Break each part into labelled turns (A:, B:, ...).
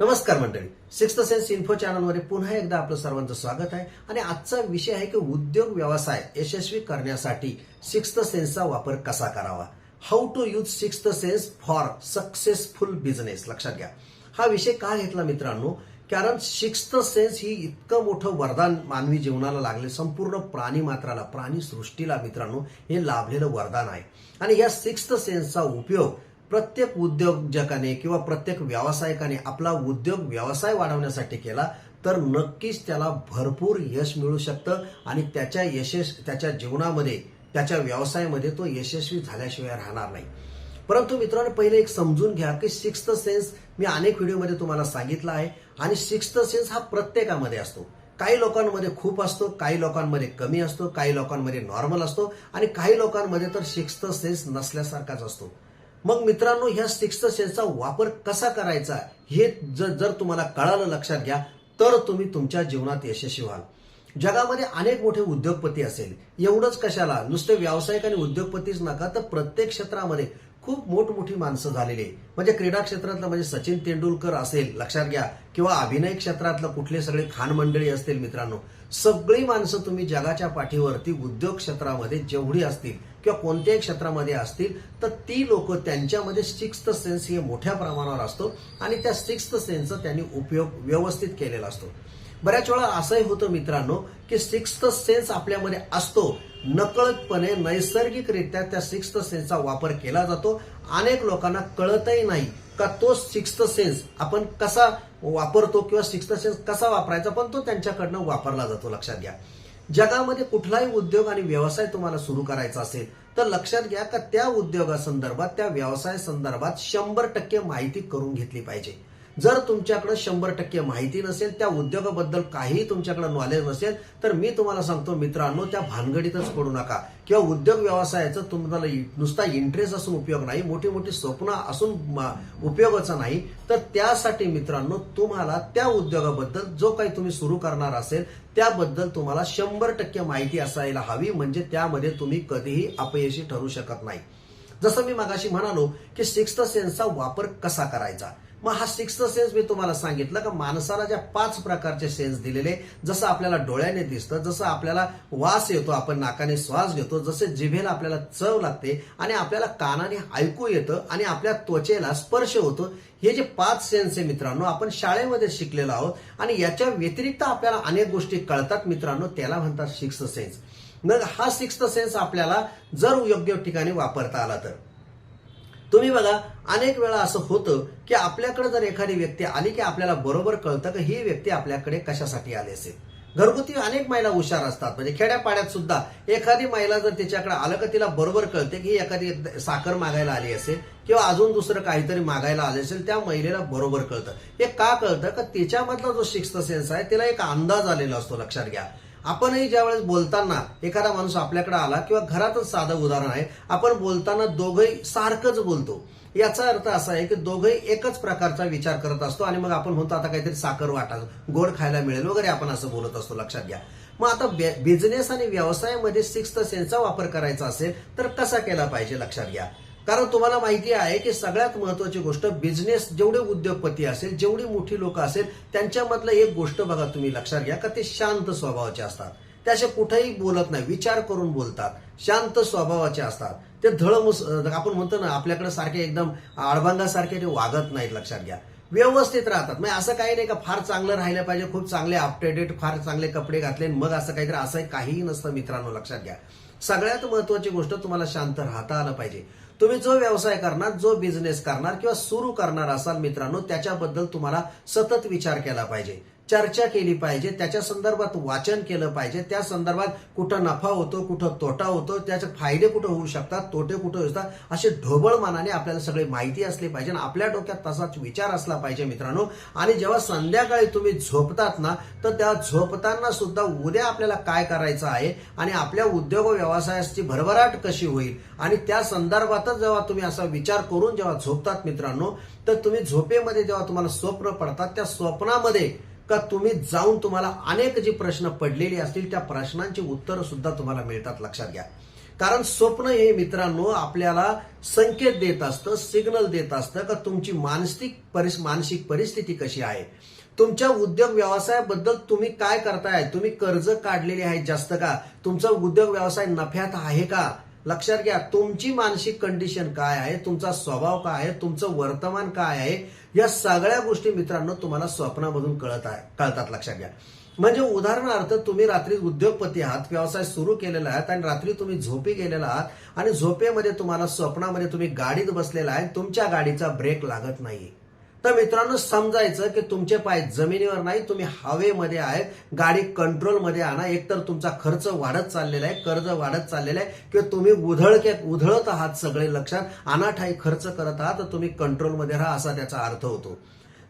A: नमस्कार मंडळी. Sixth sense info चॅनलवर पुन्हा एकदा आपलं सर्वांचं स्वागत आहे. आणि आजचा विषय आहे की उद्योग व्यवसाय यशस्वी करण्यासाठी सिक्स्थ सेन्सचा वापर कसा करावा? How to use sixth sense for successful business लक्षात घ्या. हा विषय का घेतला मित्रांनो? कारण सिक्स्थ सेन्स ही इतकं मोठं वरदान मानवी जीवनाला लागले संपूर्ण प्राणी मात्राला प्राणी सृष्टीला मित्रांनो हे लाभलेलं वरदान आहे. आणि या सिक्स्थ सेन्सचा उपयोग प्रत्येक उद्योजकाने किंवा प्रत्येक व्यावसायिकाने आपला उद्योग व्यवसाय वाढवण्यासाठी केला तर नक्कीच त्याला भरपूर यश मिळू शकतं आणि त्याच्या यशस त्याच्या जीवनामध्ये त्याच्या व्यवसायामध्ये तो यशस्वी झाल्याशिवाय राहणार नाही. परंतु मित्रांनो पहिले एक समजून घ्या की सिक्स्थ सेन्स मी अनेक व्हिडिओमध्ये तुम्हाला सांगितलं आहे आणि सिक्स्थ सेन्स हा प्रत्येकामध्ये असतो. काही लोकांमध्ये खूप असतो काही लोकांमध्ये कमी असतो काही लोकांमध्ये नॉर्मल असतो आणि काही लोकांमध्ये तर सिक्स्थ सेन्स नसल्यासारखाच असतो. मग मित्रांनो ह्या सिक्स्थ सेन्सचा वापर कसा करायचा हे जर जर तुम्हाला कळालं लक्षात घ्या तर तुम्ही तुमच्या जीवनात यशस्वी व्हाल. जगामध्ये अनेक मोठे उद्योगपती असेल. एवढंच कशाला नुसते व्यावसायिक आणि उद्योगपतीच नका तर प्रत्येक क्षेत्रामध्ये खूप मोठमोठी माणसं झालेली आहे. म्हणजे क्रीडा क्षेत्रातलं म्हणजे सचिन तेंडुलकर असेल लक्षात घ्या. किंवा अभिनय क्षेत्रातलं कुठले सगळे खान मंडळी असतील मित्रांनो. सगळी माणसं तुम्ही जगाच्या पाठीवरती उद्योग क्षेत्रामध्ये जेवढी असतील किंवा कोणत्याही क्षेत्रामध्ये असतील तर ती लोक त्यांच्यामध्ये सिक्स्थ सेन्स हे मोठ्या प्रमाणावर असतो आणि त्या सिक्स्थ सेन्सचा त्यांनी उपयोग व्यवस्थित केलेला असतो. बऱ्याच वेळा असंही होतं मित्रांनो की सिक्स्थ सेन्स आपल्यामध्ये असतो. नकळतपणे नैसर्गिकरित्या त्या सिक्स्थ सेन्सचा वापर केला जातो. अनेक लोकांना कळतही नाही का तो सिक्स्थ सेन्स आपण कसा वापरतो किंवा सिक्स्थ सेन्स कसा वापरायचा पण तो त्यांच्याकडनं वापरला जातो. लक्षात घ्या. जगामध्ये कुठलाही उद्योग आणि व्यवसाय तुम्हाला सुरू करायचा असेल तर लक्षात घ्या का त्या उद्योगासंदर्भात त्या व्यवसाय संदर्भात शंभर टक्के माहिती करून घेतली पाहिजे. जर तुमच्याकडे शंभर टक्के माहिती नसेल त्या उद्योगाबद्दल काहीही तुमच्याकडे नॉलेज नसेल तर मी तुम्हाला सांगतो मित्रांनो त्या भानगडीतच पडू नका. किंवा उद्योग व्यवसायाचं तुम्हाला नुसता इंटरेस्ट असून उपयोग नाही मोठी मोठी स्वप्न असून उपयोगाचा नाही तर त्यासाठी मित्रांनो तुम्हाला त्या उद्योगाबद्दल जो काही तुम्ही सुरू करणार असेल त्याबद्दल तुम्हाला शंभर टक्के माहिती असायला हवी म्हणजे त्यामध्ये तुम्ही कधीही अपयशी ठरू शकत नाही. जसं मी मागाशी म्हणालो की सिक्स्थ सेन्सचा वापर कसा करायचा? मग हा सिक्स्थ सेन्स मी तुम्हाला सांगितलं का माणसाला ज्या पाच प्रकारचे सेन्स दिलेले जसं आपल्याला डोळ्याने दिसतं जसं आपल्याला वास येतो आपण नाकाने श्वास घेतो जसे जिभेला आपल्याला चव लागते आणि आपल्याला कानाने ऐकू येतं आणि आपल्या त्वचेला स्पर्श होतो हे जे पाच सेन्स आहे मित्रांनो आपण शाळेमध्ये शिकलेलो आहोत आणि याच्या व्यतिरिक्त आपल्याला अनेक गोष्टी कळतात मित्रांनो त्याला म्हणतात सिक्स्थ सेन्स मग हा सिक्स्थ सेन्स आपल्याला जर योग्य ठिकाणी वापरता आला तर. तुम्ही बघा अनेक वेळा असं होतं की आपल्याकडे जर एखादी व्यक्ती आली की आपल्याला बरोबर कळतं की ही व्यक्ती आपल्याकडे कशासाठी आली असेल. घरगुती अनेक महिला हुशार असतात. म्हणजे खेड्यापाड्यात सुद्धा एखादी महिला जर तिच्याकडे आलं का तिला बरोबर कळते की एखादी साखर मागायला आली असेल किंवा अजून दुसरं काहीतरी मागायला आले असेल त्या महिलेला बरोबर कळतं. हे का कळतं? का तिच्यामधला जो सिक्स्थ सेन्स आहे तिला एक अंदाज आलेला असतो लक्षात घ्या. आपणही ज्यावेळेस बोलताना एखादा माणूस आपल्याकडे आला किंवा घरातच साधं उदाहरण आहे आपण बोलताना दोघंही सारखंच बोलतो. याचा अर्थ असा आहे की दोघंही एकच प्रकारचा विचार करत असतो आणि मग आपण म्हणतो आता काहीतरी साखर वाटा गोड खायला मिळेल वगैरे आपण असं बोलत असतो लक्षात घ्या. मग आता बिझनेस आणि व्यवसायामध्ये सिक्स्थ सेन्सचा वापर करायचा असेल तर कसा केला पाहिजे लक्षात घ्या. कारण तुम्हाला माहिती आहे की सगळ्यात महत्वाची गोष्ट बिझनेस जेवढे उद्योगपती असेल जेवढी मोठी लोक असेल त्यांच्यामधलं एक गोष्ट बघा तुम्ही लक्षात घ्या का ते शांत स्वभावाचे असतात. ते असे कुठेही बोलत नाही विचार करून बोलतात. शांत स्वभावाचे असतात. ते धळमुस आपण म्हणतो ना आपल्याकडे सारखे एकदम आडबांगासारखे ते वागत नाहीत लक्षात घ्या. व्यवस्थित राहतात. म्हणजे असं काही नाही का फार चांगलं राहिलं पाहिजे खूप चांगले अपडेटेड फार चांगले कपडे घातले मग असं काहीतरी असं काहीही नसतं मित्रांनो लक्षात घ्या. सगळ्यात महत्वाची गोष्ट तुम्हाला शांत राहता आलं पाहिजे. तुम्ही जो व्यवसाय करणार जो बिझनेस करणार किंवा सुरू करणार असाल मित्रांनो त्याच्याबद्दल तुम्हाला सतत विचार केला पाहिजे. चर्चा केली पाहिजे त्याच्या संदर्भात वाचन केलं पाहिजे त्या संदर्भात कुठं नफा होतो कुठं तोटा होतो त्याचे फायदे कुठं होऊ शकतात तोटे कुठं होऊ शकतात असे ढोबळ मनाने आपल्याला सगळी माहिती असली पाहिजे आणि आपल्या डोक्यात तसाच विचार असला पाहिजे मित्रांनो. आणि जेव्हा संध्याकाळी तुम्ही झोपतात ना तर त्या झोपताना सुद्धा उद्या आपल्याला काय करायचं आहे आणि आपल्या उद्योग व्यवसायाची भरभराट कशी होईल? आणि त्या संदर्भातच जेव्हा तुम्ही असा विचार करून जेव्हा झोपतात मित्रांनो तर तुम्ही झोपेमध्ये जेव्हा तुम्हाला स्वप्न पडतात त्या स्वप्नामध्ये का तुम्ही जाऊन तुम्हाला अनेक जे प्रश्न पडलेले असतील त्या प्रश्नांची उत्तरं सुद्धा तुम्हाला मिळतात लक्षात घ्या. कारण स्वप्न हे मित्रांनो आपल्याला संकेत देत असतं सिग्नल देत असतं का तुमची मानसिक परिस मानसिक परिस्थिती कशी आहे. तुमच्या उद्योग व्यवसायाबद्दल तुम्ही काय करताय? तुम्ही कर्ज काढलेले आहेत जास्त का? तुमचा उद्योग व्यवसाय नफ्यात आहे का? लक्षात घ्या तुमची मानसिक कंडिशन काय आहे तुमचा स्वभाव काय आहे तुमचं वर्तमान काय आहे या सगळ्या गोष्टी मित्रांनो तुम्हाला स्वप्नामधून कळत आहे कळतात लक्षात घ्या. म्हणजे उदाहरणार्थ तुम्ही रात्री उद्योगपती आहात व्यवसाय सुरू केलेला आहात आणि रात्री तुम्ही झोपी गेलेला आहात आणि झोपेमध्ये तुम्हाला स्वप्नामध्ये तुम्ही गाडीत बसलेला आहे तुमच्या गाडीचा ब्रेक लागत नाही तर मित्रांनो समजायचं की तुमचे पाय जमिनीवर नाही तुम्ही हवेमध्ये आहेत गाडी कंट्रोलमध्ये आणा. एकतर तुमचा खर्च वाढत चाललेला आहे कर्ज वाढत चाललेलं आहे किंवा तुम्ही उधळक्यात उधळत आहात सगळे लक्षात अनाठाई खर्च करत आहात तर तुम्ही कंट्रोलमध्ये राहा असा त्याचा अर्थ होतो.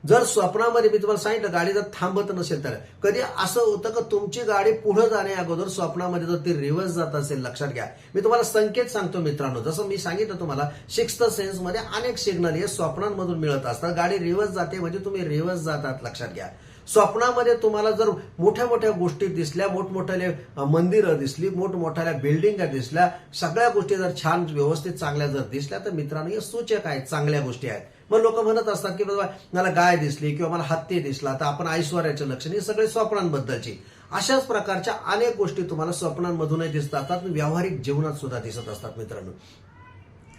A: जर स्वप्नामध्ये मी तुम्हाला सांगितलं गाडी जर थांबत नसेल तर. कधी असं होतं का तुमची गाडी पुढे जाण्या अगोदर स्वप्नामध्ये जर ती रिव्हर्स जात असेल लक्षात घ्या. मी तुम्हाला संकेत सांगतो मित्रांनो. जसं मी सांगितलं तुम्हाला सिक्स्थ सेन्समध्ये अनेक सिग्नल हे स्वप्नांमधून मिळत असतात. गाडी रिव्हर्स जाते म्हणजे तुम्ही रिव्हर्स जातात लक्षात घ्या. स्वप्नामध्ये तुम्हाला जर मोठ्या मोठ्या गोष्टी दिसल्या मोठमोठ्याले मंदिरं दिसली मोठमोठ्या बिल्डिंगा दिसल्या सगळ्या गोष्टी जर छान व्यवस्थित चांगल्या जर दिसल्या तर मित्रांनो हे सूचक आहेत चांगल्या गोष्टी आहेत. मग लोक म्हणत असतात की बाबा मला गाय दिसली किंवा मला हत्ती दिसला तर आपण ऐश्वर्याचे लक्षण हे सगळे स्वप्नांबद्दलची. अशाच प्रकारच्या अनेक गोष्टी तुम्हाला स्वप्नांमधूनही दिसतात असतात व्यावहारिक जीवनात सुद्धा दिसत असतात मित्रांनो.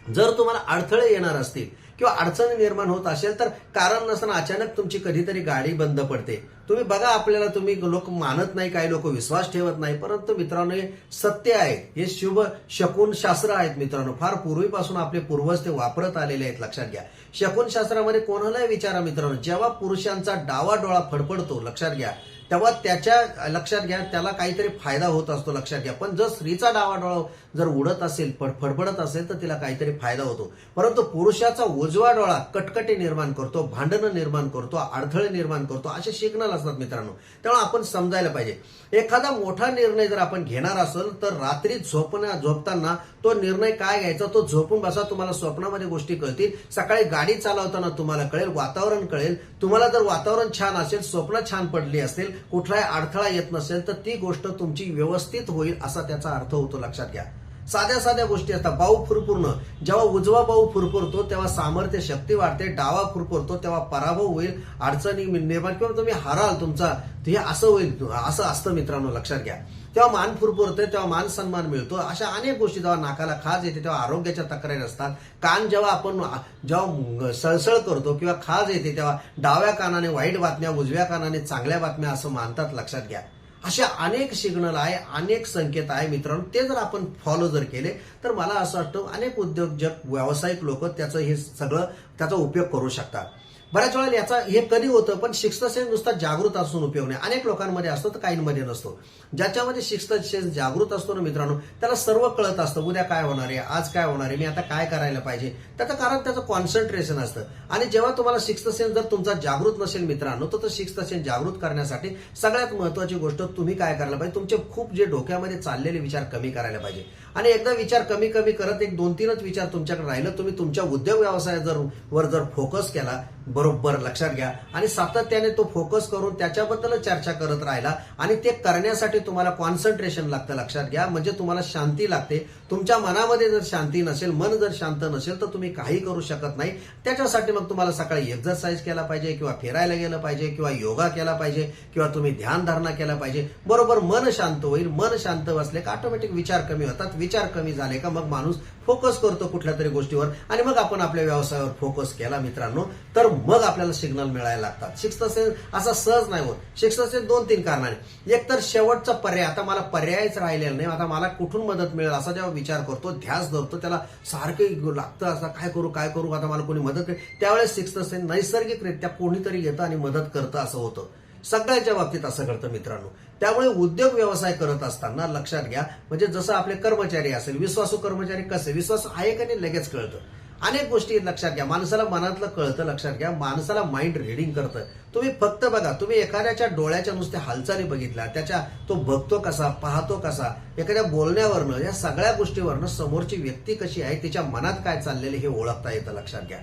A: जर तुम्हाला अडथळे येणार असतील किंवा अडचणी निर्माण होत असेल तर कारण नसताना अचानक तुमची कधीतरी गाडी बंद पडते. तुम्ही बघा आपल्याला तुम्ही लोक मानत नाही काही लोक विश्वास ठेवत नाही परंतु मित्रांनो हे सत्य आहे. हे शुभ शकून शास्त्र आहेत मित्रांनो. फार पूर्वीपासून आपले पूर्वज ते वापरत आलेले आहेत लक्षात घ्या. शकून शास्त्रामध्ये कोणालाही विचारा मित्रांनो जेव्हा पुरुषांचा डावा डोळा फडफडतो लक्षात घ्या. तेव्हा त्याच्या लक्षात घ्या त्याला काहीतरी फायदा होत असतो लक्षात घ्या. पण जर स्त्रीचा डावा डोळा जर उडत असेल फडफडत असेल तर तिला काहीतरी फायदा होतो. परंतु पुरुषाचा उजवा डोळा कटकटी निर्माण करतो भांडणं निर्माण करतो अडथळे निर्माण करतो असे सिग्नल असतात मित्रांनो. त्यामुळे आपण समजायला पाहिजे. एखादा मोठा निर्णय जर आपण घेणार असेल तर रात्री झोपण्या झोपताना तो निर्णय काय घ्यायचा? तो झोपून बसा तुम्हाला स्वप्नामध्ये गोष्टी कळतील. सकाळी गाडी चालवताना तुम्हाला कळेल वातावरण कळेल. तुम्हाला जर वातावरण छान असेल स्वप्न छान पडली असेल कुठलाही अडथळा येत नसेल तर ती गोष्ट तुमची व्यवस्थित होईल असा त्याचा अर्थ होतो. लक्षात घ्या. साध्या साध्या गोष्टी असतात. बाऊ फुरपुरणं जेव्हा उजवा बाऊ फुरपुरतो तेव्हा सामर्थ्य शक्ती वाढते. डावा फुरपुरतो तेव्हा पराभव होईल. अडचणी निर्माण. किंवा तुम्ही हराल तुमचा हे असं होईल. असं असतं मित्रांनो. लक्षात घ्या. तेव्हा मान फुरफुरते तेव्हा मान सन्मान मिळतो. अशा अनेक गोष्टी जेव्हा नाकाला खाज येते तेव्हा आरोग्याच्या तक्रारी असतात. कान जेव्हा आपण जेव्हा सळसळ करतो किंवा खाज येते तेव्हा डाव्या कानाने वाईट बातम्या उजव्या कानाने चांगल्या बातम्या असं मानतात लक्षात घ्या. अशा अनेक सिग्नल आहे अनेक संकेत आहे मित्रांनो. ते जर आपण फॉलो जर केले तर मला असं वाटतं अनेक उद्योजक व्यावसायिक लोक त्याचं हे सगळं त्याचा उपयोग करू शकतात. बऱ्याच वेळेला याचा हे कधी होतं पण सिक्स्थ सेन्स नुसता जागृत असून उपयोग नाही. अनेक लोकांमध्ये असतो तर काहींमध्ये नसतो. ज्याच्यामध्ये सिक्स्थ सेन्स जागृत असतो ना मित्रांनो त्याला सर्व कळत असतं उद्या काय होणार आहे आज काय होणार आहे मी आता काय करायला पाहिजे. त्याचं कारण त्याचं कॉन्सन्ट्रेशन असतं. आणि जेव्हा तुम्हाला सिक्स्थ सेन्स जर तुमचा जागृत नसेल मित्रांनो तर सिक्स्थ सेन्स जागृत करण्यासाठी सगळ्यात महत्वाची गोष्ट तुम्ही काय करायला पाहिजे? तुमचे खूप जे डोक्यामध्ये चाललेले विचार कमी करायला पाहिजे. आणि एकदा विचार कमी कमी करत एक दोन तीनच विचार तुमच्याकडे राहिलं तुम्ही तुमच्या उद्योग व्यवसाय जर वर जर फोकस केला बरोबर लक्षात घ्या. आणि सातत्याने तो फोकस करून त्याच्याबद्दल चर्चा करत राहिला आणि ते करण्यासाठी तुम्हाला कॉन्सन्ट्रेशन लागतं लक्षात घ्या. म्हणजे तुम्हाला शांती लागते. तुमच्या मनामध्ये जर शांती नसेल मन जर शांत नसेल तर तुम्ही काही करू शकत नाही. त्याच्यासाठी मग तुम्हाला सकाळी एक्झरसाईज केला पाहिजे किंवा फिरायला गेलं पाहिजे किंवा योगा केला पाहिजे किंवा तुम्ही ध्यान धारणा केला पाहिजे. बरोबर मन शांत होईल. मन शांत बसले का ऑटोमॅटिक विचार कमी होतात. विचार कमी झाले का मग माणूस फोकस करतो कुठल्या तरी गोष्टीवर. आणि मग आपण आपल्या व्यवसायावर फोकस केला मित्रांनो तर मग आपल्याला सिग्नल मिळायला लागतात. सिक्स्थ सेन्स असा सहज नाही होत. सिक्स्थ सेन्स दोन तीन कारणाने. एक तर शेवटचा पर्याय आता मला पर्यायच राहिलेला नाही आता मला कुठून मदत मिळेल असा जेव्हा विचार करतो ध्यास धरतो त्याला सारखं लागतं असं काय करू काय करू आता मला कोणी मदत करेल? त्यावेळेस सिक्स्थ सेन्स नैसर्गिकरित्या कोणीतरी येतं आणि मदत करतं असं होतं. सगळ्याच्या बाबतीत असं घडतं मित्रांनो. त्यामुळे उद्योग व्यवसाय करत असताना लक्षात घ्या म्हणजे जसं आपले कर्मचारी असेल विश्वासू कर्मचारी कसे विश्वास आहे का नाही लगेच कळतं. अनेक गोष्टी लक्षात घ्या माणसाला मनातलं कळतं लक्षात घ्या माणसाला माइंड रिडिंग करतं. तुम्ही फक्त बघा तुम्ही एखाद्याच्या डोळ्याच्या नुसत्या हालचाली बघितल्या त्याच्या तो बघतो कसा पाहतो कसा एखाद्या बोलण्यावरनं या सगळ्या गोष्टीवरनं समोरची व्यक्ती कशी आहे तिच्या मनात काय चाललेलं हे ओळखता येतं लक्षात घ्या.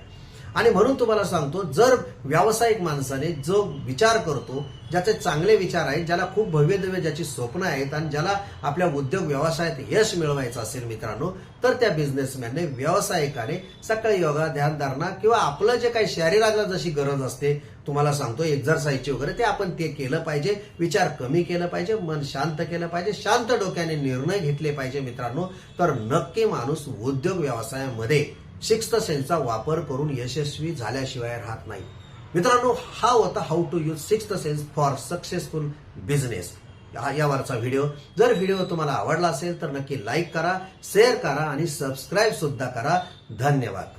A: आणि म्हणून तुम्हाला सांगतो जर व्यावसायिक माणसाने जो विचार करतो ज्याचे चांगले विचार आहेत ज्याला खूप भव्य दिव्य ज्याची स्वप्न आहेत आणि ज्याला आपल्या उद्योग व्यवसायात यश मिळवायचं असेल मित्रांनो तर त्या बिझनेसमॅनने व्यावसायिकाने सकाळी योगा ध्यानधारणा किंवा आपलं जे काही शरीराला जशी गरज असते तुम्हाला सांगतो एक्झरसाईजची वगैरे ते आपण ते केलं पाहिजे. विचार कमी केलं पाहिजे मन शांत केलं पाहिजे शांत डोक्याने निर्णय घेतले पाहिजे मित्रांनो. तर नक्की माणूस उद्योग व्यवसायामध्ये सिक्स्थ सेन्सचा वापर करून यशस्वी झाल्याशिवाय राहत नाही. मित्रांनो हा होता how to use sixth sense for successful business यावरचा व्हिडिओ. जर व्हिडिओ तुम्हाला आवडला असेल तर नक्की लाईक करा शेअर करा आणि सबस्क्राईब सुद्धा करा. धन्यवाद.